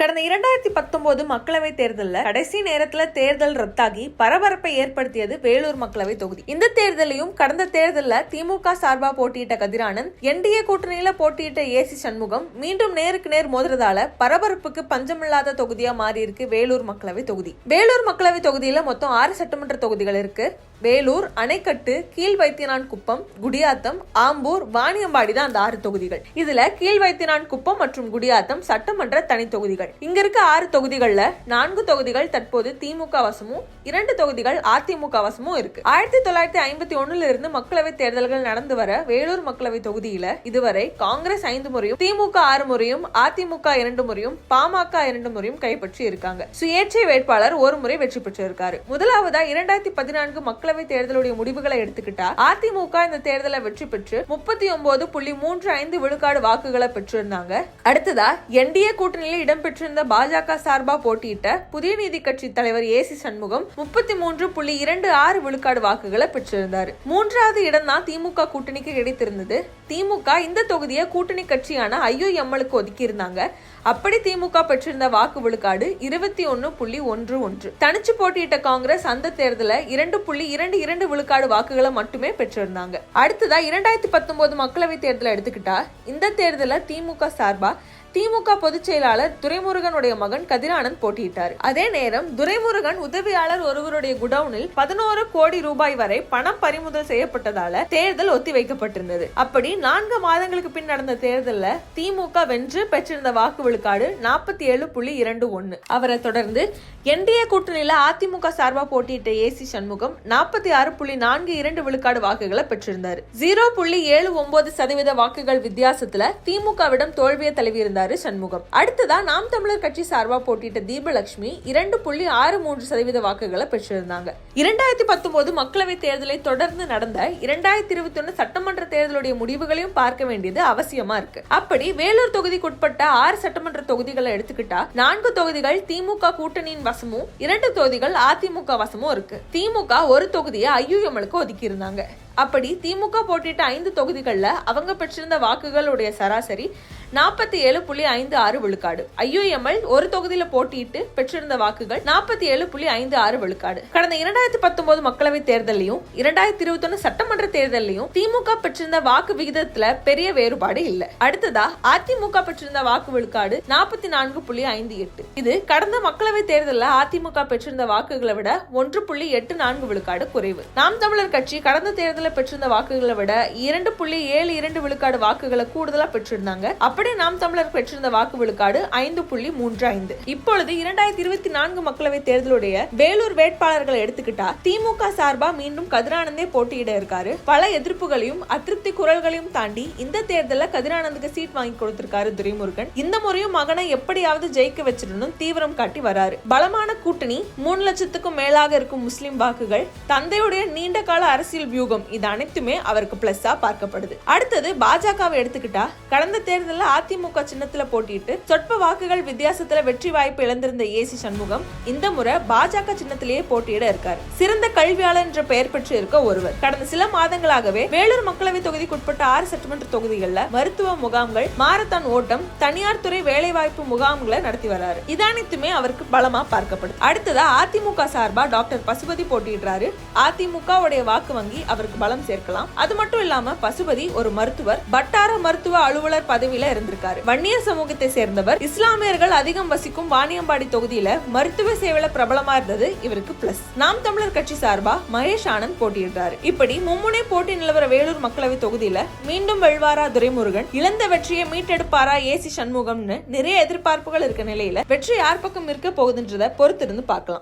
கடந்த இரண்டாயிரத்தி பத்தொன்பது மக்களவை தேர்தலில் கடைசி நேரத்தில் தேர்தல் ரத்தாகி பரபரப்பை ஏற்படுத்தியது வேலூர் மக்களவை தொகுதி. இந்த தேர்தலையும் கடந்த தேர்தலில் திமுக சார்பாக போட்டியிட்ட கதிரானந்த் என்டிஏ கூட்டணியில போட்டியிட்ட ஏசி சண்முகம் மீண்டும் நேருக்கு நேர் மோதுறதால பரபரப்புக்கு பஞ்சமில்லாத தொகுதியா மாறி இருக்கு வேலூர் மக்களவை தொகுதி. வேலூர் மக்களவை தொகுதியில மொத்தம் ஆறு சட்டமன்ற தொகுதிகள் இருக்கு. வேலூர் அணைக்கட்டு கீழ் வைத்தியனான் குப்பம் குடியாத்தம் ஆம்பூர் வாணியம்பாடி தான் அந்த ஆறு தொகுதிகள். இதுல கீழ் வைத்தியனான் குப்பம் மற்றும் குடியாத்தம் சட்டமன்ற தனி தொகுதிகள். இங்க இருக்க ஆறு தொகுதிகள்ல நான்கு தொகுதிகள் தற்போது திமுக வசமும் இரண்டு தொகுதிகள் அதிமுக வசமும் இருக்கு. ஆயிரத்தி தொள்ளாயிரத்தி ஐம்பத்தி ஒண்ணுல இருந்து மக்களவை தேர்தல்கள் நடந்து வர வேலூர் மக்களவை தொகுதியில இதுவரை காங்கிரஸ் ஐந்து முறையும் திமுக ஆறு முறையும் அதிமுக இரண்டு முறையும் பாமக இரண்டு முறையும் கைப்பற்றி இருக்காங்க சுயேட்சை வேட்பாளர் ஒரு முறை வெற்றி பெற்றிருக்காரு. முதலாவதா இரண்டாயிரத்தி பதினான்கு மக்களவை தேர்தலுடைய முடிவுகளை எடுத்துக்கிட்டா அதிமுக இந்த தேர்தலை வெற்றி பெற்று முப்பத்தி ஒன்பது புள்ளி மூன்று ஐந்து விழுக்காடு வாக்குகளை பெற்றிருந்தாங்க. அடுத்ததா என்டிஏ கூட்டணியில் இடம்பெற்றிருந்த பாஜக சார்பா போட்டியிட்ட புதிய நீதி கட்சி தலைவர் ஏ சி சண்முகம் முப்பத்தி மூன்று புள்ளி இரண்டு ஆறு விழுக்காடு வாக்குகளை பெற்றிருந்தார். மூன்றாவது இடம் தான் திமுக கூட்டணிக்கு கிடைத்திருந்தது. திமுக இந்த தொகுதியை கூட்டணி கட்சியான ஐயுஎம்எலுக்கு ஒதுக்கி இருந்தாங்க அப்படி திமுக பெற்றிருந்த வாக்கு விழுக்காடு இருபத்தி ஒன்னு புள்ளி ஒன்று ஒன்று. தனிச்சு போட்டியிட்ட காங்கிரஸ் அந்த தேர்தலில் இரண்டு புள்ளி இரண்டு இரண்டு விழுக்காடு வாக்குகளை மட்டுமே பெற்றிருந்தாங்க. அடுத்ததா இரண்டாயிரத்தி பத்தொன்பது மக்களவை தேர்தலை எடுத்துக்கிட்டா இந்த தேர்தலில் திமுக சார்பா திமுக பொதுச் செயலாளர் துரைமுருகனுடைய மகன் கதிரானந்த் போட்டியிட்டார். அதே நேரம் துரைமுருகன் உதவியாளர் ஒருவருடைய குடவுனில் பதினோரு கோடி ரூபாய் வரை பணம் பறிமுதல் செய்யப்பட்டதால தேர்தல் ஒத்திவைக்கப்பட்டிருந்தது. அப்படி நான்கு மாதங்களுக்கு பின் நடந்த தேர்தல்ல திமுக வென்று பெற்றிருந்த வாக்கு விழுக்காடு நாற்பத்தி ஏழு புள்ளி இரண்டு ஒன்னு. அவரை தொடர்ந்து என்டிஏ கூட்டணியில அதிமுக சார்பா போட்டியிட்ட ஏசி சண்முகம் நாற்பத்தி ஆறு புள்ளி நான்கு இரண்டு விழுக்காடு வாக்குகளை பெற்றிருந்தார். ஜீரோ புள்ளி ஏழு ஒன்பது சதவீத வாக்குகள் வித்தியாசத்துல திமுகவிடம் தோல்வியை தழுவியிருந்தார். சண்முகம். அடுத்ததான் நாம் தமிழர் கட்சி சார்பா போட்டியிட்ட தீபலட்சுமி இரண்டு புள்ளி ஆறு மூன்று சதவீத வாக்குகளை பெற்றிருந்தாங்க. இரண்டாயிரத்தி பத்தொன்பது மக்களவை தேர்தலை தொடர்ந்து நடந்த இரண்டாயிரத்தி இருபத்தி ஒன்னு சட்டமன்ற தேர்தலுடைய முடிவுகளையும் பார்க்க வேண்டியது அவசியமா இருக்கு. அப்படி வேலூர் தொகுதிக்குட்பட்ட ஆறு சட்டமன்ற தொகுதிகளை எடுத்துக்கிட்டா நான்கு தொகுதிகள் திமுக கூட்டணியின் வசமும் இரண்டு தொகுதிகள் அதிமுக வசமும் இருக்கு. திமுக ஒரு தொகுதியை ஐயுஎம்எலுக்கு ஒதுக்கி இருந்தாங்க அப்படி திமுக போட்டியிட்ட ஐந்து தொகுதிகளில் அவங்க பெற்றிருந்த வாக்குகளுடைய சராசரி நாற்பத்தி ஏழு புள்ளி ஐந்து ஆறு விழுக்காடு. ஐயுஎம்எல் ஒரு தொகுதியில போட்டியிட்டு பெற்றிருந்த வாக்குகள் நாற்பத்தி ஏழு புள்ளி ஐந்து ஆறு விழுக்காடு. கடந்த இரண்டாயிரத்தி பத்தொன்பது மக்களவை தேர்தலையும் இரண்டாயிரத்தி இருபத்தி ஒன்னு சட்டமன்ற தேர்தலையும் திமுக பெற்றிருந்த வாக்கு விகிதத்துல பெரிய வேறுபாடு இல்ல. அடுத்ததா அதிமுக பெற்றிருந்த வாக்கு விழுக்காடு நாற்பத்தி நான்கு புள்ளி ஐந்து எட்டு. இது கடந்த மக்களவை தேர்தலில் அதிமுக பெற்றிருந்த வாக்குகளை விட ஒன்று புள்ளி எட்டு நான்கு விழுக்காடு குறைவு. நாம் தமிழர் கட்சி கடந்த தேர்தலில் பெற்றிருந்த வாக்குகளை விட இரண்டு புள்ளி ஏழு இரண்டு விழுக்காடு வாக்குகளை கூடுதலா பெற்றிருந்தாங்க. அப்படியே நாம் தமிழர் பெற்றிருந்த வாக்கு விழுக்காடு ஐந்து புள்ளி மூன்று ஐந்து. இப்பொழுது இரண்டாயிரத்தி இருபத்தி நான்கு மக்களவை தேர்தலுடைய வேலூர் வேட்பாளர்களை எடுத்துக்கிட்டா திமுக சார்பா மீண்டும் கதிரானந்தே போட்டியிட இருக்காரு. பல எதிர்ப்புகளையும் அதிருப்தி குரல்களையும் தாண்டி இந்த தேர்தலில் கதிரானந்துக்கு சீட் வாங்கி கொடுத்திருக்காரு துரைமுருகன். இந்த முறையும் மகனை எப்படியாவது ஜெயிக்க வச்சிடணும் தீவிரம் காட்டி வராரு. பலமான கூட்டணி மூணு லட்சத்துக்கும் மேலாக இருக்கும் முஸ்லிம் வாக்குகள் தந்தையுடைய நீண்ட கால அரசியல் வியூகம் இது அனைத்துமே அவருக்கு பிளஸ்ஸா பார்க்கப்படுது. அடுத்தது பாஜகவை எடுத்துக்கிட்டா கடந்த தேர்தலில் அதிமுக சின்ன சின்னத்துல போட்டியிட்டு சொற்ப வாக்குகள் வித்தியாசத்துல வெற்றி வாய்ப்பு இழந்திருந்த ஏசி சண்முகம் இந்த முறை பாஜக சின்னத்திலேயே போட்டியிட இருக்காரு. சிறந்த கல்வியாளர் என்ற பெயர் பெற்று இருக்க ஒருவர். கடந்த சில மாதங்களாகவே வேலூர் மக்களவை தொகுதிக்குட்பட்ட ஆறு சட்டமன்ற தொகுதிகளில் மருத்துவ முகாம்கள் மாரத்தான் ஓட்டம் தனியார் துறை வேலைவாய்ப்பு முகாம்களை நடத்தி வர்றாரு இது அனைத்துமே அவருக்கு பலமா பார்க்கப்படுது அடுத்ததா அதிமுக சார்பா டாக்டர் பசுபதி போட்டியிடுறாரு. அதிமுக உடைய வாக்கு வங்கி அவருக்கு பலம் சேர்க்கலாம். அது மட்டும் இல்லாம பசுபதி ஒரு மருத்துவர் வட்டார மருத்துவ அலுவலர் பதவியில இருந்திருக்காரு. வன்னியர் சமூகத்தை சேர்ந்தவர். இஸ்லாமியர்கள் அதிகம் வசிக்கும் வாணியம்பாடி தொகுதியில மருத்துவ சேவையில பிரபலமா இருந்தது இவருக்கு பிளஸ் நாம் தமிழர் கட்சி சார்பா மகேஷ் ஆனந்த் போட்டியிடுறாரு. இப்படி மும்முனை போட்டி நிலவர வேலூர் மக்களவை தொகுதியில மீண்டும் வெல்வாரா துரைமுருகன் இழந்த வெற்றியை மீட்டெடுப்பாரா ஏசி சண்முகம்னு நிறைய எதிர்பார்ப்புகள் இருக்க நிலையில வெற்றி யார் பக்கம் இருக்க போகுதுன்றத பொறுத்திருந்து பார்க்கலாம்.